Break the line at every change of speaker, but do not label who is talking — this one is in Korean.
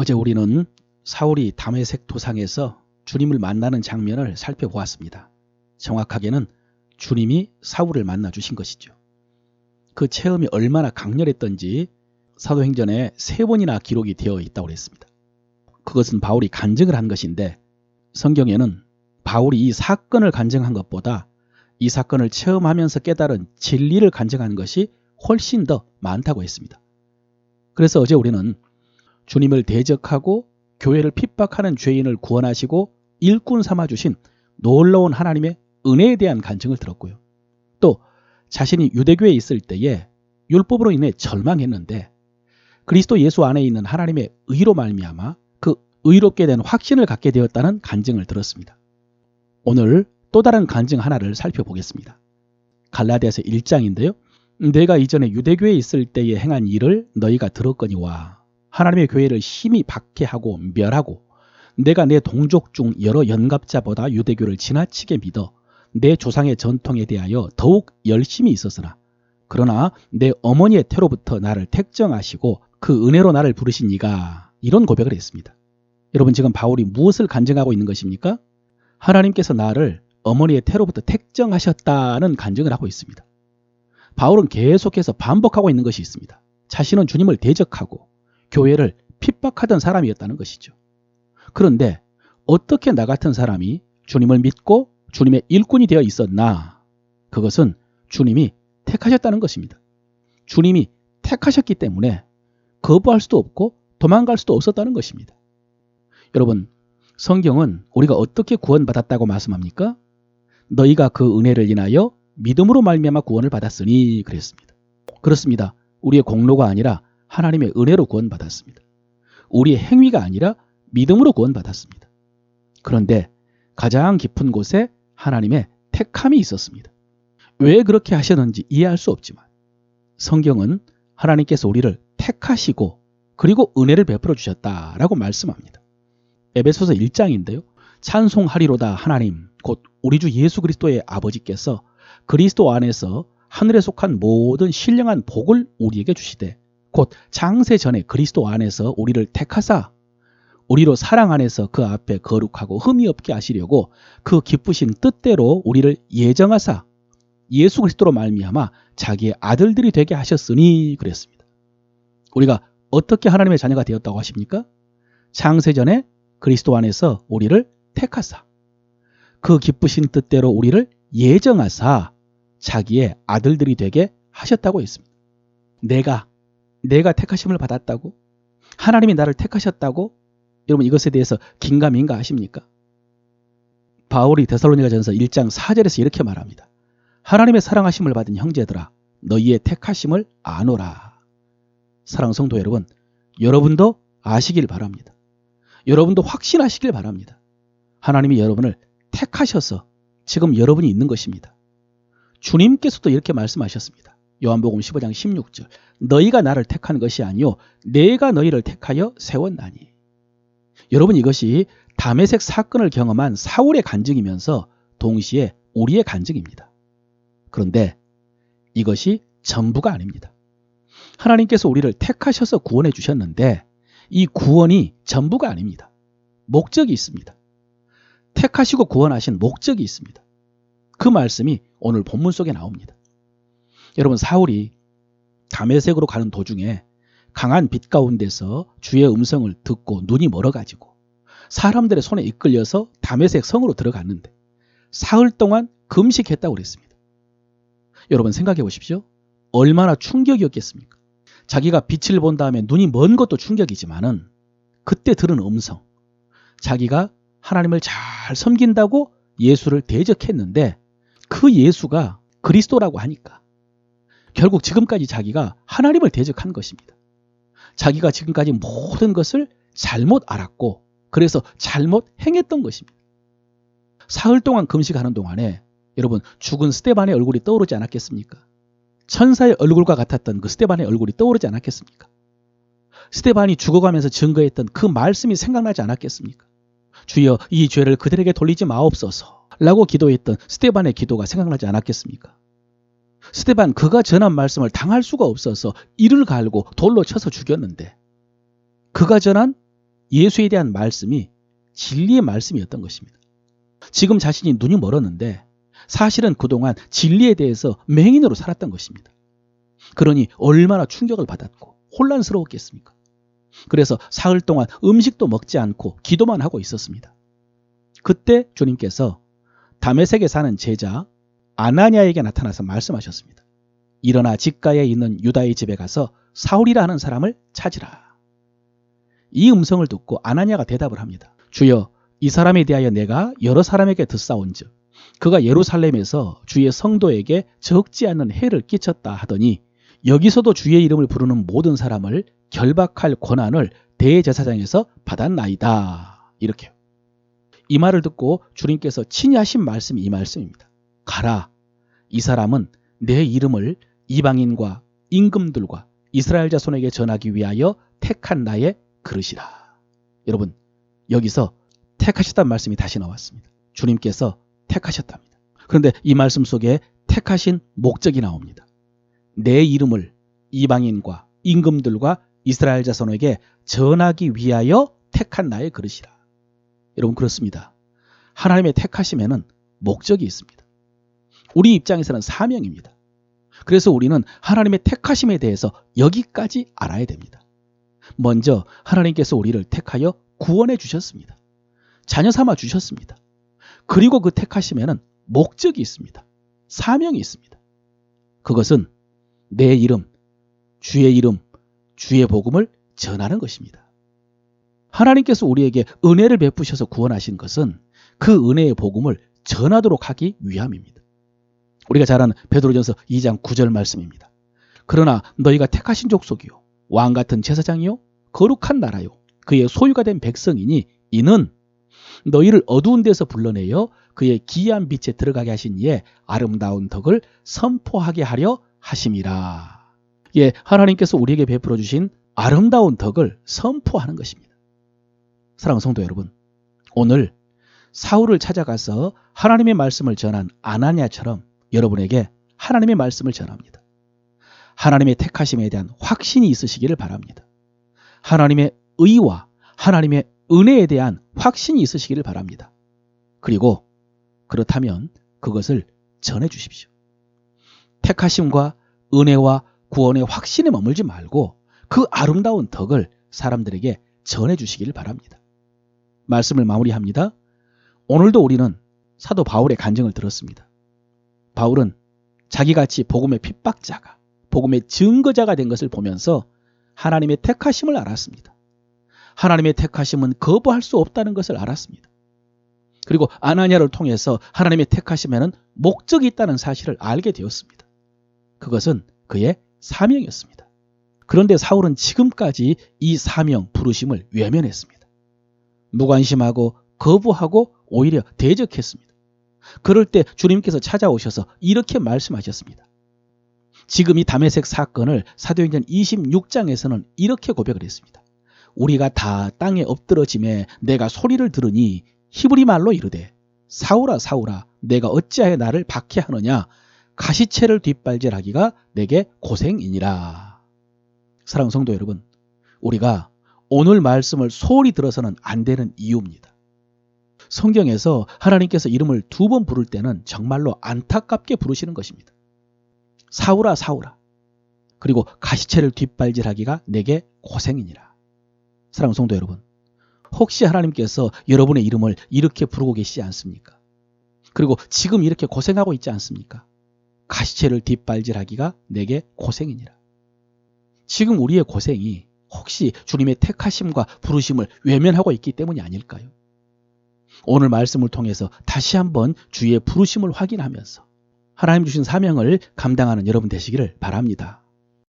어제 우리는 사울이 담에색 도상에서 주님을 만나는 장면을 살펴보았습니다. 정확하게는 주님이 사울을 만나 주신 것이죠. 그 체험이 얼마나 강렬했던지 사도행전에 세 번이나 기록이 되어 있다고 그랬습니다. 그것은 바울이 간증을 한 것인데 성경에는 바울이 이 사건을 간증한 것보다 이 사건을 체험하면서 깨달은 진리를 간증하는 것이 훨씬 더 많다고 했습니다. 그래서 어제 우리는 주님을 대적하고 교회를 핍박하는 죄인을 구원하시고 일꾼 삼아 주신 놀라운 하나님의 은혜에 대한 간증을 들었고요. 또 자신이 유대교에 있을 때에 율법으로 인해 절망했는데 그리스도 예수 안에 있는 하나님의 의로 말미암아 그 의롭게 된 확신을 갖게 되었다는 간증을 들었습니다. 오늘 또 다른 간증 하나를 살펴보겠습니다. 갈라디아서 1장인데요. 내가 이전에 유대교에 있을 때에 행한 일을 너희가 들었거니와 하나님의 교회를 힘이 박해하고 멸하고 내가 내 동족 중 여러 연갑자보다 유대교를 지나치게 믿어 내 조상의 전통에 대하여 더욱 열심히 있었으나 그러나 내 어머니의 태로부터 나를 택정하시고 그 은혜로 나를 부르신 이가 이런 고백을 했습니다. 여러분 지금 바울이 무엇을 간증하고 있는 것입니까? 하나님께서 나를 어머니의 태로부터 택정하셨다는 간증을 하고 있습니다. 바울은 계속해서 반복하고 있는 것이 있습니다. 자신은 주님을 대적하고 교회를 핍박하던 사람이었다는 것이죠. 그런데 어떻게 나 같은 사람이 주님을 믿고 주님의 일꾼이 되어 있었나? 그것은 주님이 택하셨다는 것입니다. 주님이 택하셨기 때문에 거부할 수도 없고 도망갈 수도 없었다는 것입니다. 여러분, 성경은 우리가 어떻게 구원받았다고 말씀합니까? 너희가 그 은혜를 인하여 믿음으로 말미암아 구원을 받았으니 그랬습니다. 그렇습니다. 우리의 공로가 아니라 하나님의 은혜로 구원받았습니다. 우리의 행위가 아니라 믿음으로 구원받았습니다. 그런데 가장 깊은 곳에 하나님의 택함이 있었습니다. 왜 그렇게 하셨는지 이해할 수 없지만 성경은 하나님께서 우리를 택하시고 그리고 은혜를 베풀어 주셨다라고 말씀합니다. 에베소서 1장인데요. 찬송하리로다 하나님 곧 우리 주 예수 그리스도의 아버지께서 그리스도 안에서 하늘에 속한 모든 신령한 복을 우리에게 주시되 곧 장세 전에 그리스도 안에서 우리를 택하사 우리로 사랑 안에서 그 앞에 거룩하고 흠이 없게 하시려고 그 기쁘신 뜻대로 우리를 예정하사 예수 그리스도로 말미암아 자기의 아들들이 되게 하셨으니 그랬습니다. 우리가 어떻게 하나님의 자녀가 되었다고 하십니까? 창세 전에 그리스도 안에서 우리를 택하사 그 기쁘신 뜻대로 우리를 예정하사 자기의 아들들이 되게 하셨다고 했습니다. 내가 내가 택하심을 받았다고 하나님이 나를 택하셨다고 여러분 이것에 대해서 긴가민가 하십니까? 바울이 데살로니가전서 1장 4절에서 이렇게 말합니다. 하나님의 사랑하심을 받은 형제들아 너희의 택하심을 아노라. 사랑 성도 여러분, 여러분도 아시길 바랍니다. 여러분도 확신하시길 바랍니다. 하나님이 여러분을 택하셔서 지금 여러분이 있는 것입니다. 주님께서도 이렇게 말씀하셨습니다. 요한복음 15장 16절. 너희가 나를 택한 것이 아니요 내가 너희를 택하여 세웠나니. 여러분 이것이 담에색 사건을 경험한 사울의 간증이면서 동시에 우리의 간증입니다. 그런데 이것이 전부가 아닙니다. 하나님께서 우리를 택하셔서 구원해 주셨는데 이 구원이 전부가 아닙니다. 목적이 있습니다. 택하시고 구원하신 목적이 있습니다. 그 말씀이 오늘 본문 속에 나옵니다. 여러분 사울이 담에색으로 가는 도중에 강한 빛 가운데서 주의 음성을 듣고 눈이 멀어가지고 사람들의 손에 이끌려서 담에색 성으로 들어갔는데 사흘 동안 금식했다고 그랬습니다. 여러분 생각해 보십시오. 얼마나 충격이었겠습니까? 자기가 빛을 본 다음에 눈이 먼 것도 충격이지만은 그때 들은 음성. 자기가 하나님을 잘 섬긴다고 예수를 대적했는데 그 예수가 그리스도라고 하니까 결국 지금까지 자기가 하나님을 대적한 것입니다. 자기가 지금까지 모든 것을 잘못 알았고 그래서 잘못 행했던 것입니다. 사흘 동안 금식하는 동안에 여러분 죽은 스테반의 얼굴이 떠오르지 않았겠습니까? 천사의 얼굴과 같았던 그 스테반의 얼굴이 떠오르지 않았겠습니까? 스테반이 죽어가면서 증거했던 그 말씀이 생각나지 않았겠습니까? 주여 이 죄를 그들에게 돌리지 마옵소서 라고 기도했던 스테반의 기도가 생각나지 않았겠습니까? 스테반 그가 전한 말씀을 당할 수가 없어서 이를 갈고 돌로 쳐서 죽였는데 그가 전한 예수에 대한 말씀이 진리의 말씀이었던 것입니다. 지금 자신이 눈이 멀었는데 사실은 그동안 진리에 대해서 맹인으로 살았던 것입니다. 그러니 얼마나 충격을 받았고 혼란스러웠겠습니까? 그래서 사흘 동안 음식도 먹지 않고 기도만 하고 있었습니다. 그때 주님께서 담에색에 사는 제자 아나니아에게 나타나서 말씀하셨습니다. 일어나 집가에 있는 유다의 집에 가서 사울이라 하는 사람을 찾으라. 이 음성을 듣고 아나니아가 대답을 합니다. 주여 이 사람에 대하여 내가 여러 사람에게 듣사온즉 그가 예루살렘에서 주의 성도에게 적지 않는 해를 끼쳤다 하더니 여기서도 주의 이름을 부르는 모든 사람을 결박할 권한을 대제사장에서 받았나이다. 이렇게. 이 말을 듣고 주님께서 친히 하신 말씀이 이 말씀입니다. 가라. 이 사람은 내 이름을 이방인과 임금들과 이스라엘 자손에게 전하기 위하여 택한 나의 그릇이라. 여러분, 여기서 택하셨다는 말씀이 다시 나왔습니다. 주님께서 택하셨답니다. 그런데 이 말씀 속에 택하신 목적이 나옵니다. 내 이름을 이방인과 임금들과 이스라엘 자손에게 전하기 위하여 택한 나의 그릇이라. 여러분 그렇습니다. 하나님의 택하심에는 목적이 있습니다. 우리 입장에서는 사명입니다. 그래서 우리는 하나님의 택하심에 대해서 여기까지 알아야 됩니다. 먼저 하나님께서 우리를 택하여 구원해 주셨습니다. 자녀 삼아 주셨습니다. 그리고 그 택하심에는 목적이 있습니다. 사명이 있습니다. 그것은 내 이름, 주의 이름, 주의 복음을 전하는 것입니다. 하나님께서 우리에게 은혜를 베푸셔서 구원하신 것은 그 은혜의 복음을 전하도록 하기 위함입니다. 우리가 잘 아는 베드로전서 2장 9절 말씀입니다. 그러나 너희가 택하신 족속이요 왕 같은 제사장이요 거룩한 나라요 그의 소유가 된 백성이니 이는 너희를 어두운 데서 불러내어 그의 기이한 빛에 들어가게 하신 이의 아름다운 덕을 선포하게 하려 하심이라. 예, 하나님께서 우리에게 베풀어 주신 아름다운 덕을 선포하는 것입니다. 사랑하는 성도 여러분, 오늘 사울을 찾아가서 하나님의 말씀을 전한 아나니아처럼 여러분에게 하나님의 말씀을 전합니다. 하나님의 택하심에 대한 확신이 있으시기를 바랍니다. 하나님의 의와 하나님의 은혜에 대한 확신이 있으시기를 바랍니다. 그리고 그렇다면 그것을 전해 주십시오. 택하심과 은혜와 구원의 확신에 머물지 말고 그 아름다운 덕을 사람들에게 전해 주시기를 바랍니다. 말씀을 마무리합니다. 오늘도 우리는 사도 바울의 간증을 들었습니다. 바울은 자기같이 복음의 핍박자가, 복음의 증거자가 된 것을 보면서 하나님의 택하심을 알았습니다. 하나님의 택하심은 거부할 수 없다는 것을 알았습니다. 그리고 아나니아를 통해서 하나님의 택하심에는 목적이 있다는 사실을 알게 되었습니다. 그것은 그의 사명이었습니다. 그런데 사울은 지금까지 이 사명 부르심을 외면했습니다. 무관심하고 거부하고 오히려 대적했습니다. 그럴 때 주님께서 찾아오셔서 이렇게 말씀하셨습니다. 지금 이 담에색 사건을 사도행전 26장에서는 이렇게 고백을 했습니다. 우리가 다 땅에 엎드러짐에 내가 소리를 들으니 히브리 말로 이르되 사울아 사울아 내가 어찌하여 나를 박해하느냐 가시채를 뒷발질하기가 내게 고생이니라. 사랑하는 성도 여러분, 우리가 오늘 말씀을 소홀히 들어서는 안 되는 이유입니다. 성경에서 하나님께서 이름을 두 번 부를 때는 정말로 안타깝게 부르시는 것입니다. 사울아 사울아 그리고 가시채를 뒷발질하기가 내게 고생이니라. 사랑하는 성도 여러분, 혹시 하나님께서 여러분의 이름을 이렇게 부르고 계시지 않습니까? 그리고 지금 이렇게 고생하고 있지 않습니까? 가시채를 뒷발질하기가 내게 고생이니라. 지금 우리의 고생이 혹시 주님의 택하심과 부르심을 외면하고 있기 때문이 아닐까요? 오늘 말씀을 통해서 다시 한번 주의 부르심을 확인하면서 하나님 주신 사명을 감당하는 여러분 되시기를 바랍니다.